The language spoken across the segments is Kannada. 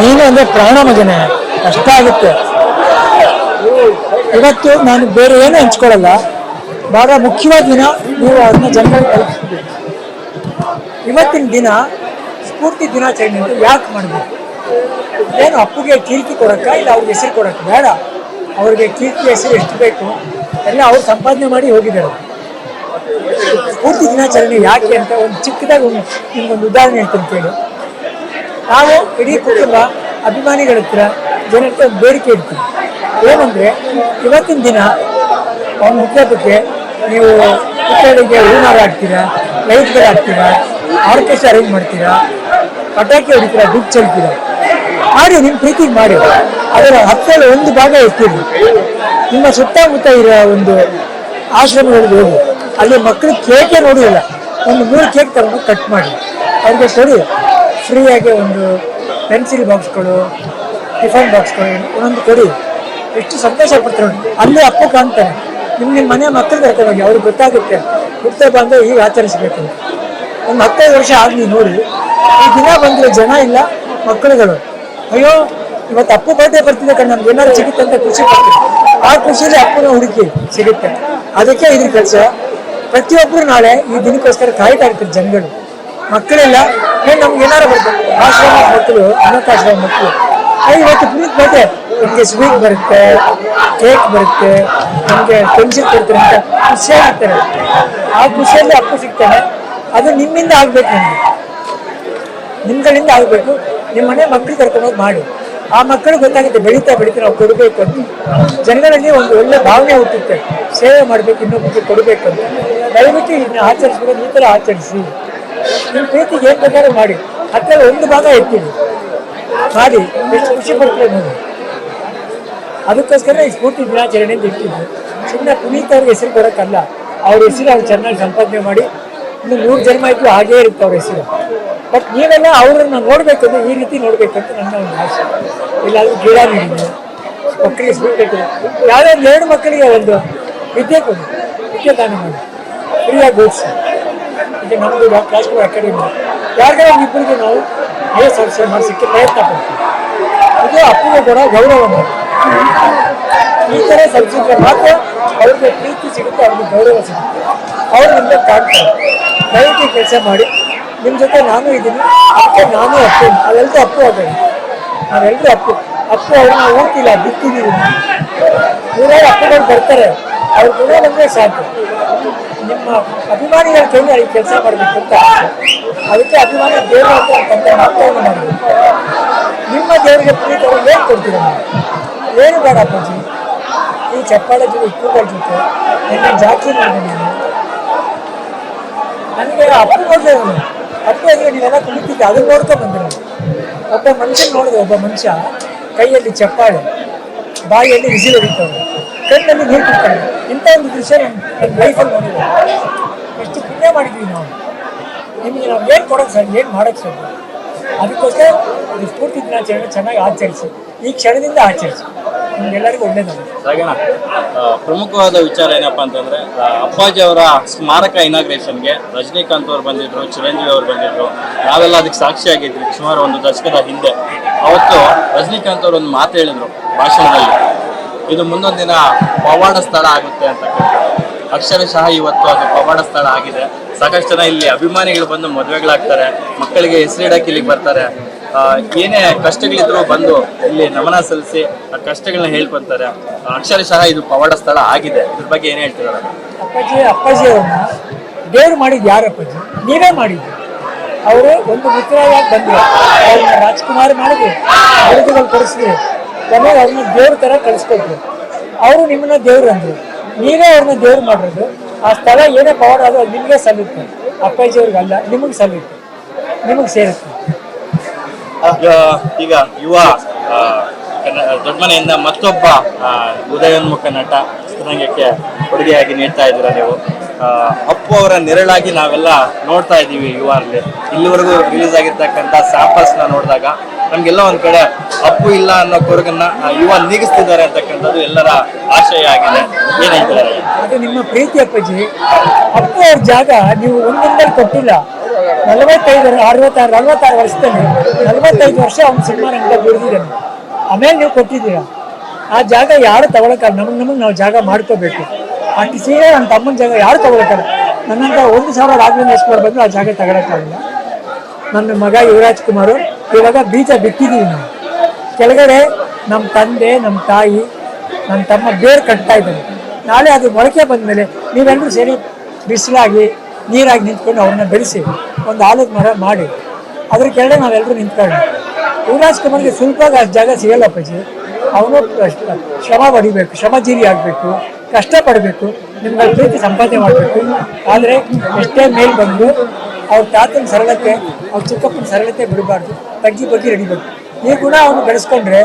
ನೀನು ಅಂದ್ರೆ ಪ್ರಾಣ ಮಗನೇ ಕಷ್ಟ ಆಗುತ್ತೆ. ಇವತ್ತು ನಾನು ಬೇರೆ ಏನು ಹಂಚ್ಕೊಳ್ಳಲ್ಲ. ಬಹಳ ಮುಖ್ಯವಾದ ದಿನ ನೀವು ಅದನ್ನ ಜನರಿಗೆ ಇವತ್ತಿನ ದಿನ ಸ್ಫೂರ್ತಿ ದಿನಾಚರಣೆ ಯಾಕೆ ಮಾಡಬೇಕು? ಏನು ಅಪ್ಪಗೆ ಕೀರ್ತಿ ಕೊಡಕ್ಕ ಇಲ್ಲ ಅವ್ರಿಗೆ ಹೆಸರು ಕೊಡಕ್ಕ? ಬೇಡ. ಅವ್ರಿಗೆ ಕೀರ್ತಿ ಹೆಸರು ಎಷ್ಟು ಬೇಕು? ಎಲ್ಲ ಅವ್ರು ಸಂಪಾದನೆ ಮಾಡಿ ಹೋಗಿದ್ದಾರೆ. ಸ್ಫೂರ್ತಿ ದಿನಾಚರಣೆ ಯಾಕೆ ಅಂತ ಒಂದು ಚಿಕ್ಕದಾಗಿ ನಿಮ್ಗೊಂದು ಉದಾಹರಣೆ ಹೇಳ್ತೀನಿ ಕೇಳಿ. ನಾವು ಇಡೀ ಕುಟುಂಬ ಅಭಿಮಾನಿಗಳ ಹತ್ರ ಜನಕ್ಕೆ ಬೇಡಿಕೆ ಇಡ್ತೀವಿ. ಏನಂದ್ರೆ, ಇವತ್ತಿನ ದಿನ ಅವನ ಹುಟ್ಟುಹಬ್ಬಕ್ಕೆ ನೀವು ಪುತ್ಥಳಿಗೆ ಹೂನಾರ ಹಾಕ್ತೀರಾ ಲೈಟ್ಗಳು ಹಾಕ್ತೀರಾ, ಆರ್ಕೆಸ್ಟ್ರಾ ಅರೇಂಜ್ ಮಾಡ್ತೀರಾ, ಪಟಾಕಿ ಹೊಡಿತೀರಾ, ದುಡ್ಡು ಚೆಲ್ತೀರಾ? ಮಾಡಿ ನಿಮ್ಮ ಪ್ರೀತಿ ಮಾಡಿ. ಅದರ ಹತ್ತಲ್ಲಿ ಒಂದು ಭಾಗ ಇರ್ತೀರಿ ನಿಮ್ಮ ಸುತ್ತಮುತ್ತ ಇರೋ ಒಂದು ಆಶ್ರಮಗಳಿಗೆ ಹೋಗಿ, ಅಲ್ಲಿ ಮಕ್ಕಳು ಕೇಕೆ ನೋಡಿಲ್ಲ ಒಂದು ಮೂರು ಕೇಕ್ ತಗೊಂಡು ಕಟ್ ಮಾಡಿ. ಅವ್ರಿಗೆ ಕೊಡಿ. ಫ್ರೀಯಾಗಿ ಒಂದು ಪೆನ್ಸಿಲ್ ಬಾಕ್ಸ್ಗಳು ಟಿಫನ್ ಬಾಕ್ಸ್ಗಳು ಒಂದೊಂದು ಕೊಡಿ. ಎಷ್ಟು ಸಂತೋಷ ಪಡ್ತಾರೆ. ಅಲ್ಲಿ ಅಪ್ಪು ಕಾಣ್ತಾನೆ. ನಿಮ್ಮ ನಿಮ್ಮ ಮನೆ ಮಕ್ಕಳು ಕರ್ಕೊಂಡು ಹೋಗಿ ಅವ್ರಿಗೆ ಗೊತ್ತಾಗುತ್ತೆ. ಹುಟ್ಟುಹಬ್ಬ ಬಂದು ಹೀಗೆ ಆಚರಿಸಬೇಕು. ಒಂದು ಹತ್ತೈದು ವರ್ಷ ಆಗಲಿ ನೋಡಿ. ಈ ದಿನ ಬಂದರೆ ಜನ ಇಲ್ಲ, ಮಕ್ಕಳುಗಳು. ಅಯ್ಯೋ, ಇವತ್ತು ಅಪ್ಪು ಬರ್ಡೇ ಬರ್ತಿದೆ ಕಣ್ಣು ನಮ್ಗೆ ಏನಾದ್ರು ಸಿಗುತ್ತೆ ಅಂತ ಖುಷಿ ಪಡ್ತೀವಿ ಆ ಖುಷಿಯಲ್ಲಿ ಅಪ್ಪನ ಹುಡುಕಿ ಸಿಗುತ್ತೆ. ಅದಕ್ಕೆ ಇದ್ರ ಕೆಲಸ. ಪ್ರತಿಯೊಬ್ಬರು ನಾಳೆ ಈ ದಿನಕ್ಕೋಸ್ಕರ ಕಾಯ್ತಾ ಇರ್ತಾರೆ ಜನಗಳು. ಮಕ್ಕಳೆಲ್ಲ ಏ, ನಮ್ಗೆ ಏನಾರು ಬರ್ಬೇಕು. ಆಶ್ರಮ ಮಕ್ಕಳು, ಅನಾಥಾಶ್ರಮ ಮಕ್ಕಳು. ಇವತ್ತು ಪುನೀತ್ ಬರ್ಡೇ ನಮಗೆ ಸ್ವೀಟ್ ಬರುತ್ತೆ ಕೇಕ್ ಬರುತ್ತೆ, ನಮಗೆ ಪೆನ್ಸಿಲ್ ಕೊಡ್ತಾರೆ ಅಂತ ಖುಷಿಯಾಗಿರ್ತಾರೆ ಆ ಖುಷಿಯಲ್ಲಿ ಅಪ್ಪು ಸಿಗ್ತಾನೆ. ಅದು ನಿಮ್ಮಿಂದ ಆಗ್ಬೇಕು ನಮ್ಗೆ. ನಿಮ್ಗಳಿಂದ ಆಗಬೇಕು. ನಿಮ್ಮ ಮನೆ ಮಕ್ಕಳು ಕರ್ಕೊಂಡೋಗಿ ಮಾಡಿ. ಆ ಮಕ್ಕಳು ಗೊತ್ತಾಗುತ್ತೆ ಬೆಳೀತಾ ಬೆಳೀತಾ ನಾವು ಕೊಡಬೇಕು ಅಂತ. ಜನಗಳಲ್ಲಿ ಒಂದು ಒಳ್ಳೆ ಭಾವನೆ ಹುಟ್ಟುತ್ತೆ. ಸೇವೆ ಮಾಡಬೇಕು, ಇನ್ನೊಬ್ಬರಿಗೆ ಕೊಡಬೇಕು ಅಂತ. ದಯವಿಟ್ಟು ಇದನ್ನ ಆಚರಿಸ್ಬೇಕು ಈ ಥರ ಆಚರಿಸಿ. ನಿಮ್ಮ ಪ್ರೀತಿ ಏನು ಬೇಕಾದ್ರೂ ಮಾಡಿ, ಹತ್ತಿರ ಒಂದು ಭಾಗ ಇರ್ತೀನಿ. ಮಾಡಿ, ಎಷ್ಟು ಖುಷಿ ಪಡ್ತೀವಿ ನಾನು. ಅದಕ್ಕೋಸ್ಕರ ಈ ಸ್ಫೂರ್ತಿ ದಿನಾಚರಣೆ ಅಂತ ಇಟ್ಟಿದ್ದು ಸುಮ್ಮನೆ ಪುನೀತ್ ಅವ್ರಿಗೆ ಹೆಸರು ಕೊಡೋಕ್ಕಲ್ಲ, ಅವ್ರ ಹೆಸರು ಅವ್ರು ಚೆನ್ನಾಗಿ ಸಂಪಾದನೆ ಮಾಡಿ, ಇನ್ನು ನೂರು ಜನ್ಮ ಇದ್ದು ಹಾಗೇ ಇರುತ್ತೆ ಅವ್ರ ಹೆಸರು. ಬಟ್ ನೀವೆಲ್ಲ ಅವ್ರನ್ನ ನೋಡ್ಬೇಕಂದ್ರೆ ಈ ರೀತಿ ನೋಡ್ಬೇಕಂತ ನನ್ನ ಒಂದು ಆಸೆ. ಇಲ್ಲಾದ್ರೂ ಗಿಡ ನೀಡಿದೆ ಮಕ್ಕಳಿಗೆ ಸ್ವೀಟ್ ಯಾವುದೋ ಒಂದು ಎರಡು ಮಕ್ಕಳಿಗೆ ಒಂದು ವಿದ್ಯೆ ಕೊಡಿ. ವಿದ್ಯೆ ದಾನ ಮಾಡಿ. ಫ್ರೀಯಾಗಿ ಓದಿಸಿ. ಈಗ ನಮ್ಮದು ರಾಜ್ಕುಮಾರ್ ಅಕಾಡೆಮಿ. ಯಾರಿಗಾರ ಇಬ್ಬರಿಗೆ ನಾವು ಎಸ್ ಆಫೀಸರ್ ಮಾಡಿಸೋಕ್ಕೆ ಪ್ರಯತ್ನ ಪಡ್ತೀವಿ. ಇದು ಅಪ್ಪಗೆ ಕೂಡ ಗೌರವ. ಈ ಥರ ಸಲ್ಲಿಸಿದ್ರೆ ಮಾತ್ರ ಅವ್ರಿಗೆ ಪ್ರೀತಿ ಸಿಗುತ್ತೆ, ಅವ್ರಿಗೆ ಗೌರವ ಸಿಗುತ್ತೆ. ಅವ್ರಿಂದ ಕಾಣ್ತಾರೆ. ದಯವಿಟ್ಟು ಕೆಲಸ ಮಾಡಿ. ನಿಮ್ಮ ಜೊತೆ ನಾನು ಇದ್ದೀನಿ. ಅದಕ್ಕೆ ನಾನು ಅಪ್ಪು. ಅವೆಲ್ಲರೂ ಅಪ್ಪು ಆಗಲ್ಲ ನಾವೆಲ್ಲರೂ ಅಪ್ಪು. ಅಪ್ಪು ಅವ್ರನ್ನ ಓದ್ತಿಲ್ಲ ಬಿತ್ತಿದ್ದೀವಿ ನೂರಾರು ಅಪ್ಪಗಳು ಬರ್ತಾರೆ. ಅವ್ರ ಗುಣ ಬಂದರೆ ಸಾಕು ನಿಮ್ಮ ಅಭಿಮಾನಿಗಳ ಕೈಲಿ ಈ ಕೆಲಸ ಮಾಡಬೇಕು ಅಂತ ಆಸೆ. ಅದಕ್ಕೆ ಅಭಿಮಾನಿ ದೇವರ ಹತ್ರ ಅಂತ ಮಾತನ್ನು ಮಾಡಬೇಕು ನಿಮ್ಮ ದೇವರಿಗೆ ಪ್ರೀತಿ ಅವ್ರು ಏನು ಕೊಡ್ತೀರ ನೀವು ಏನು ಬೇಡ ಅಪ್ಪಾಜಿ ಈ ಚಪ್ಪಾಳೆ ಜೊತೆ ಇಕ್ಕುಗಳ ಜೊತೆ ನಿನ್ನ ಜಾತಿ ಮಾಡಿದೆ ನೀನು ನನಗೆ ಅಪ್ಪು ನೋಡಿದೆ ಅವನು ಅಪ್ಪು ಅಂದರೆ ನೀವೆಲ್ಲ ಕುಳಿತಿದ್ದೆ ಅದನ್ನ ನೋಡ್ಕೊಂಡು ಬಂದಿರೋ ಒಬ್ಬ ಮನುಷ್ಯನ ನೋಡಿದೆ ಒಬ್ಬ ಮನುಷ್ಯ ಕೈಯಲ್ಲಿ ಚಪ್ಪಾಳೆ ಬಾಯಿಯಲ್ಲಿ ಬಿಸಿಲು ಹೊಡಿತಾವೆ ಕಣ್ಣಲ್ಲಿ ನೀರು ಇಂಥ ಒಂದು ದೃಶ್ಯ ನನ್ನ ಲೈಫಲ್ಲಿ ನೋಡಿದೆ. ಎಷ್ಟು ಪುಣ್ಯ ಮಾಡಿದ್ವಿ ನಾವು. ನಿಮಗೆ ನಾವು ಏನು ಕೊಡೋಕ್ಕೆ ಸರ್, ಏನು ಮಾಡೋಕ್ಕೆ ಸರ್? ಅದಕ್ಕೋಸ್ಕರ ಇದು ಸ್ಫೂರ್ತಿ ದಿನಾಚರಣೆ ಚೆನ್ನಾಗಿ ಆಚರಿಸಿ. ಈ ಕ್ಷಣದಿಂದ ಆಚರಿಸಿ. ನಿಮ್ಗೆಲ್ಲರಿಗೂ ರಾಗಣ್ಣ ಪ್ರಮುಖವಾದ ವಿಚಾರ ಏನಪ್ಪ ಅಂತಂದ್ರೆ ಅಪ್ಪಾಜಿ ಅವರ ಸ್ಮಾರಕ ಇನಾಗ್ರೇಷನ್ಗೆ ರಜನಿಕಾಂತ್ ಅವರು ಬಂದಿದ್ರು, ಚಿರಂಜೀವಿ ಅವರು ಬಂದಿದ್ರು. ನಾವೆಲ್ಲ ಅದಕ್ಕೆ ಸಾಕ್ಷಿಯಾಗಿದ್ವಿ ಸುಮಾರು ಒಂದು ದಶಕದ ಹಿಂದೆ. ಅವತ್ತು ರಜನಿಕಾಂತ್ ಅವರು ಒಂದು ಮಾತು ಹೇಳಿದ್ರು ಭಾಷಣದಲ್ಲಿ. ಇದು ಮುಂದೊಂದು ದಿನ ಪವಾಡ ಸ್ಥಳ ಆಗುತ್ತೆ ಅಂತ ಅಕ್ಷರಶಃ ಇವತ್ತು ಅದು ಪವಾಡ ಸ್ಥಳ ಆಗಿದೆ. ಸಾಕಷ್ಟು ಜನ ಇಲ್ಲಿ ಅಭಿಮಾನಿಗಳು ಬಂದು ಮದುವೆಗಳಾಗ್ತಾರೆ. ಮಕ್ಕಳಿಗೆ ಹೆಸರಿಡಕ್ಕೆ ಇಲ್ಲಿಗೆ ಬರ್ತಾರೆ. ಏನೇ ಕಷ್ಟಗಳಿದ್ರು ಬಂದು ಇಲ್ಲಿ ನಮನ ಸಲ್ಲಿಸಿ ಆ ಕಷ್ಟಗಳನ್ನ ಹೇಳ್ಕೊಂತಾರೆ. ಅಕ್ಷರಶಃ ಇದು ಪವಾಡ ಸ್ಥಳ ಆಗಿದೆ. ಇದ್ರ ಬಗ್ಗೆ ಏನ್ ಹೇಳ್ತಿದ್ದಾರೆ ಅಪ್ಪಾಜಿ ಅಪ್ಪಾಜಿ ಅವ್ರನ್ನ ದೇವ್ರು ಮಾಡಿದ್ದು ಯಾರು ಅಪ್ಪಾಜಿ? ನೀವೇ ಮಾಡಿದ್ದು. ಅವರು ಒಂದು ಮಿತ್ರರಾಗಿ ಬಂದ್ರು. ಅವ್ರನ್ನ ರಾಜ್ಕುಮಾರ್ ಮಾಡಿದ್ರು. ಕೊಡಿಸಿದ್ರು. ಕೊನೆಗೆ ಅವ್ರನ್ನ ದೇವ್ರ ಥರ ಕಳಿಸ್ಕೊಟ್ರು. ಅವರು ನಿಮ್ಮನ್ನ ದೇವ್ರು ಅಂದ್ರು. ನೀವೇ ಅವ್ರನ್ನ ದೇವ್ರು ಮಾಡಿರೋದು. ಆ ಸ್ಥಳ ಏನೇ ಪವರ್ ಅದು ನಿಮಗೆ ಸಲ್ಲುತ್ತೆ ಅಪ್ಪಾಜಿ ಅವ್ರಿಗಲ್ಲ ನಿಮಗೆ ಸಲ್ಲುತ್ತೆ ನಿಮಗೆ ಸೇರುತ್ತೆ. ಈಗ ಯುವ ದೊಡ್ಡಮನೆಯಿಂದ ಮತ್ತೊಬ್ಬ ಉದಯೋನ್ಮುಖ ನಟ, ಚಿತ್ರರಂಗಕ್ಕೆ ಕೊಡುಗೆಯಾಗಿ ನೀಡ್ತಾ ಇದ್ದೀರಾ ನೀವು. ಅಪ್ಪು ಅವರ ನೆರಳಾಗಿ ನಾವೆಲ್ಲ ನೋಡ್ತಾ ಇದ್ದೀವಿ ಯುವ ಅಲ್ಲಿ ಇಲ್ಲಿವರೆಗೂ ರಿಲೀಸ್ ಆಗಿರ್ತಕ್ಕಂಥ ಸ್ಯಾಂಪಲ್ಸ್ನ ನೋಡಿದಾಗ ನಮ್ಗೆಲ್ಲ ಒಂದ್ ಕಡೆ ಅಪ್ಪು ಇಲ್ಲ ಅನ್ನೋ ಕೊರಗನ್ನ ಯುವ ನೀಗಿಸ್ತಿದ್ದಾರೆ ಅಂತಕ್ಕಂಥದ್ದು ಎಲ್ಲರ ಆಶಯ ಆಗಿದೆ. ಏನಂತಾರೆ ಅದು ನಿಮ್ಮ ಪ್ರೀತಿ ಅಪ್ಪಾಜಿ. ಅಪ್ಪು ಅವ್ರ ಜಾಗ ನೀವು ಒಂದೊಂದಲ್ಲಿ ಕೊಟ್ಟಿಲ್ಲ. ನಲವತ್ತೈದು ಅರವತ್ತಾರು, ನಲವತ್ತಾರು ವರ್ಷದಲ್ಲಿ ನಲವತ್ತೈದು ವರ್ಷ ಅವ್ನು ಸಿನಿಮಾ ರಂಗ ದುಡಿದಿದ್ದಾನೆ ಆಮೇಲೆ ನೀವು ಕೊಟ್ಟಿದ್ದೀರಾ. ಆ ಜಾಗ ಯಾರು ತಗೊಳಕ್ಕಾಗ ನಮಗೆ ನಾವು ಜಾಗ ಮಾಡ್ಕೋಬೇಕು. ಆ ಸೀರೆ ನನ್ನ ತಮ್ಮನ ಜಾಗ ಯಾರು ತಗೊಳಕ್ಕಾಗ ನನ್ನಂತ ಒಂದು ಸಾವಿರ ರಾಘವೇಂದ್ರ ಬಂದು ಆ ಜಾಗ ತಗೊಳಕ್ಕಾಗಿಲ್ಲ. ನನ್ನ ಮಗ ಯುವರಾಜ್ ಕುಮಾರ್ ಇವಾಗ ಬೀಜ ಬಿಟ್ಟಿದ್ದೀವಿ ನಾವು. ಕೆಳಗಡೆ ನಮ್ಮ ತಂದೆ ನಮ್ಮ ತಾಯಿ ನನ್ನ ತಮ್ಮ ಬೇರು ಕಟ್ತಾ ಇದ್ದಾರೆ. ನಾಳೆ ಅದು ಮೊಳಕೆ ಬಂದಮೇಲೆ ನೀವೆಲ್ಲರೂ ಸೇರಿ ಬಿಸಿಲಾಗಿ, ನೀರಾಗಿ ನಿಂತ್ಕೊಂಡು ಅವ್ರನ್ನ ಬೆಳೆಸಿ ಒಂದು ಆಲದ ಮರ ಮಾಡಿ. ಅದ್ರ ಕೆಳಗಡೆ ನಾವೆಲ್ಲರೂ ನಿಂತ್ಕೊಂಡು ಯುವರಾಜ್ ಕುಮಾರ್ಗೆ ಸುಲಭವಾಗಿ ಅಷ್ಟು ಜಾಗ ಸಿಗಲ್ಲ ಅಪ್ಪಾಜಿ. ಅವನು ಶ್ರಮ ಪಡಿಬೇಕು, ಶ್ರಮಜೀವಿ ಆಗಬೇಕು, ಕಷ್ಟಪಡಬೇಕು ನಿಮ್ಗೆ ಪ್ರೀತಿ ಸಂಪಾದನೆ ಮಾಡಬೇಕು. ಆದರೆ ಎಷ್ಟೇ ಮೇಲೆ ಬಂದು ಅವ್ರ ತಾತನ ಸರಳತೆ, ಅವ್ರ ಚಿಕ್ಕಪ್ಪನ ಸರಳತೆ ಬಿಡಬಾರ್ದು. ತಗ್ಗಿ ಬಗ್ಗೆ ನಡಿಬೇಕು ಈ ಗುಣ ಅವನು ಬೆಳೆಸ್ಕೊಂಡ್ರೆ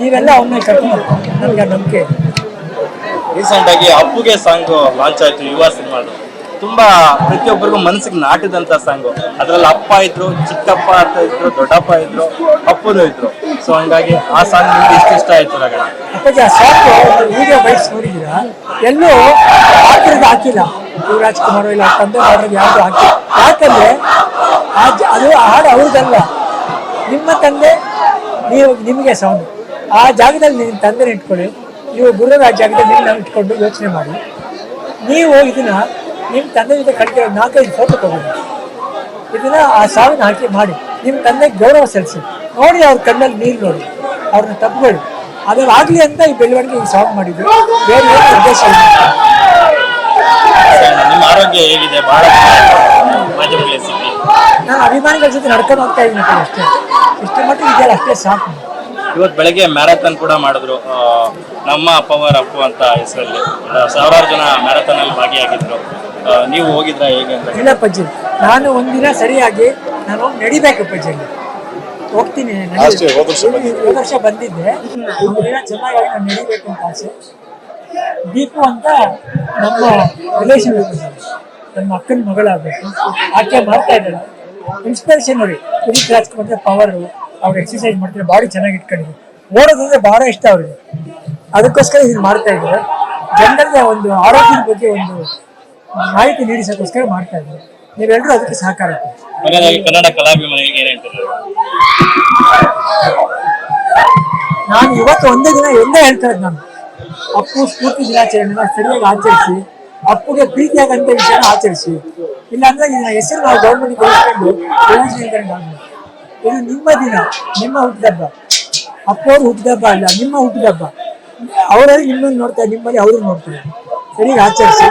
ನೀವೆಲ್ಲ ಅವನ್ನ ಕರ್ಕೊಂಡು ನನಗೆ ನಂಬಿಕೆ. ಇದೆ. ರೀಸೆಂಟ್ ಆಗಿ ಅಪ್ಪುಗೆ ಸಾಂಗ್ ಲಾಂಚ್ ಆಯ್ತು, ಯುವ ಸಿನಿಮಾದು. ತುಂಬಾ ಪ್ರತಿಯೊಬ್ಬರಿಗೂ ಮನಸ್ಸಿಗೆ ನಾಟಿದಂತ ಸಾಂಗ್. ಅದ್ರಲ್ಲಿ ಅಪ್ಪ ಇದ್ರು, ಚಿಕ್ಕಪ್ಪ ಅಂತ ಇದ್ರು, ದೊಡ್ಡಪ್ಪ ಇದ್ರು, ಅಪ್ಪನು ಇದ್ರು. ಸೊ ಹಂಗಾಗಿ ಆ ಸಾಂಗ್ ನಿಮ್ಗೆ ಇಷ್ಟ ಇಷ್ಟ ಆಯ್ತು ರಗಣ. ಬೈಸ್ ಎಲ್ಲೂ ಹಾಕಿಲ್ಲ. ಯುವರಾಜ್ ಇಲ್ಲ ತಂದೆ ಮಾಡೋದು ಯಾವುದು ಹಾಕಿ ಯಾಕಂದ್ರೆ ಅದು ಹಾಡು ಅವ್ರದ್ದಲ್ಲ. ನಿಮ್ಮ ತಂದೆ, ನೀವು, ನಿಮಗೆ ಸೌಂಡ್ ಆ ಜಾಗದಲ್ಲಿ ನಿಮ್ಮ ತಂದೆನ ಇಟ್ಕೊಳ್ಳಿ. ನೀವು ಗುರುರಾಜ್ ಜಾಗದಲ್ಲಿ ನಿಮ್ಮ ಇಟ್ಕೊಂಡು ಯೋಚನೆ ಮಾಡಿ. ನೀವು ಇದನ್ನ ನಿಮ್ಮ ತಂದೆ ಜೊತೆ ಕಡಿಕೆ ನಾಲ್ಕೈದು ಫೋಟೋ ತಗೊಳ್ಳಿ ಇದನ್ನ ಆ ಸಾವಿನ ಹಾಕಿ ಮಾಡಿ. ನಿಮ್ಮ ತಂದೆಗೆ ಗೌರವ ಸಲ್ಲಿಸಿ. ನೋಡಿ ಅವ್ರ ಕಣ್ಣಲ್ಲಿ ನೀರು ನೋಡಿ. ಅವ್ರನ್ನ ತಪ್ಪಬೇಡಿ ಅದ್ರಲ್ಲಿ ಆಗಲಿ ಅಂತ ಈ ಬೆಳವಣಿಗೆ ಈ ಸಾಂಗ್ ಮಾಡಿದ್ರು ಬೇರೆ ಏನು ಉದ್ದೇಶ ನಿಮ್ಮ ಆರೋಗ್ಯ ಹೇಗಿದೆ? ಬಹಳ ಮಾಧ್ಯಮಗಳಲ್ಲಿ ಸಿಕ್ಕಿ. ನಾನು ಅಭಿಮಾನಿಗಳ ಜೊತೆ ನಡ್ಕೊಂಡು ಹೋಗ್ತಾ ಇದ್ದೀನಿ ಅಷ್ಟೇ. ಇಷ್ಟು ಮಟ್ಟಿಗೆ ಇದೆಯಲ್ಲ ಅಷ್ಟೇ ಸಾಕು. ಇವತ್ತು ಬೆಳಗ್ಗೆ ಮ್ಯಾರಥಾನ್ ಕೂಡ ಮಾಡಿದ್ರು. ನಮ್ಮ ಪವರ್ ಅಪ್ಪು ಅಂತ ಹೆಸರಲ್ಲಿ. ಸಾವಿರಾರು ಜನ ಮ್ಯಾರಥಾನ್ ಅಲ್ಲಿ ಭಾಗಿಯಾಗಿದ್ರು ನೀವು ಹೋಗಿದ್ರ ಹೇಗೆ ಅಂತ? ಇಲ್ಲ ಪಜ್ಜಿ. ನಾನು ಒಂದಿನ ಸರಿಯಾಗಿ ನಾನು ನಡಿಬೇಕು ಪಜ್ಜಿ ಹೋಗ್ತೀನಿ ವರ್ಷ ಬಂದಿದ್ದೆ. ಒಂದಿನ ಚೆನ್ನಾಗಿ ನಾನು ನಡಿಬೇಕು ಅಂತ ಆಸೆ. ದೀಪು ಅಂತ ನಮ್ಮ ರಿಲೇಷನ್ ನಮ್ಮ ಅಕ್ಕನ ಮಗಳಾಗಬೇಕು. ಆಕೆ ಮಾಡ್ತಾ ಇದ್ದಾಳೆ. ಇನ್ಸ್ಪಿರೇಷನ್ ನೋಡಿ. ಪುನೀತ್ ರಾಜ್ಕುಮಾರ್ ಪವರ್ ಅವ್ರು ಎಕ್ಸಸೈಸ್ ಮಾಡ್ತಾರೆ ಬಾಡಿ ಚೆನ್ನಾಗಿ ಇಟ್ಕೊಂಡಿದೆ. ಓಡೋದಂದ್ರೆ ಬಹಳ ಇಷ್ಟ ಅವ್ರಿಗೆ. ಅದಕ್ಕೋಸ್ಕರ ಇದನ್ನ ಮಾಡ್ತಾ ಇದ್ದಾರೆ. ಜನರಿಗೆ ಒಂದು ಆರೋಗ್ಯದ ಬಗ್ಗೆ ಒಂದು ಮಾಹಿತಿ ನೀಡಿಸೋಕ್ಕೋಸ್ಕರ ಮಾಡ್ತಾ ಇದ್ದಾರೆ. ನೀವೆಲ್ಲರೂ ಅದಕ್ಕೆ ಸಹಕಾರ ಕನ್ನಡ ಕಲಾಭಿಮಾನಿಗಳಿಗೆ ಏನ್ ಹೇಳ್ತಾರೆ? ನಾನು ಇವತ್ತು ಒಂದೇ ದಿನ ಒಂದೇ ಹೇಳ್ತಾ ಇದ್ದೆ ನಾನು. ಅಪ್ಪು ಸ್ಫೂರ್ತಿ ದಿನಾಚರಣೆನ ಸರಿಯಾಗಿ ಆಚರಿಸಿ ಅಪ್ಪುಗೆ ಪ್ರೀತಿಯಾಗಂತ ವಿಷಯನ ಆಚರಿಸಿ. ಇಲ್ಲಾಂದ್ರೆ ಇದನ್ನ ಹೆಸರು ನಾವು ಗೌರ್ಮೆಂಟ್ ಇದು ನಿಮ್ಮ ದಿನ, ನಿಮ್ಮ ಹುಟ್ಟಿದಬ್ಬ. ಅಪ್ಪವ್ರ ಹುಟ್ಟಿದಬ್ಬ ಅಲ್ಲ, ನಿಮ್ಮ ಹುಟ್ಟಿದಬ್ಬ. ಅವರಲ್ಲಿ ನಿಮ್ಮನ್ನು ನೋಡ್ತಾರೆ ನಿಮ್ಮಲ್ಲಿ ಅವರು ನೋಡ್ತಾರೆ. ಸರಿಯಾಗಿ ಆಚರಿಸಿ.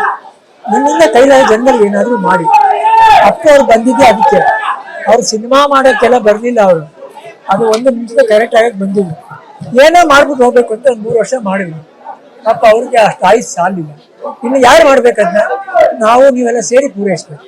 ನಿಮ್ಮಿಂದ ಕೈಲಾದ ಜನರಲ್ಲಿ ಏನಾದರೂ ಮಾಡಿ. ಅಪ್ಪ ಅವ್ರು ಬಂದಿದ್ದೆ ಅದಕ್ಕೆ. ಅವ್ರು ಸಿನಿಮಾ ಮಾಡೋಕ್ಕೆಲ್ಲ ಬರಲಿಲ್ಲ ಅವರು. ಅದು ಒಂದು ನಿಮಿಷದ ಕರೆಕ್ಟ್ ಆಗಕ್ಕೆ ಬಂದಿಲ್ಲ. ಏನೋ ಮಾಡ್ಬಿಟ್ಟು ಹೋಗ್ಬೇಕು ಅಂತ ಒಂದು ಮೂರು ವರ್ಷ ಮಾಡಿದ್ರು. ಪಾಪ ಅವ್ರಿಗೆ ಅಷ್ಟು ಆಯ್ಸು ಸಾಲಿಲ್ಲ. ಇನ್ನು ಯಾರು ಮಾಡ್ಬೇಕದ್ನ ನಾವು, ನೀವೆಲ್ಲ ಸೇರಿ ಪೂರೈಸ್ಬೇಕು.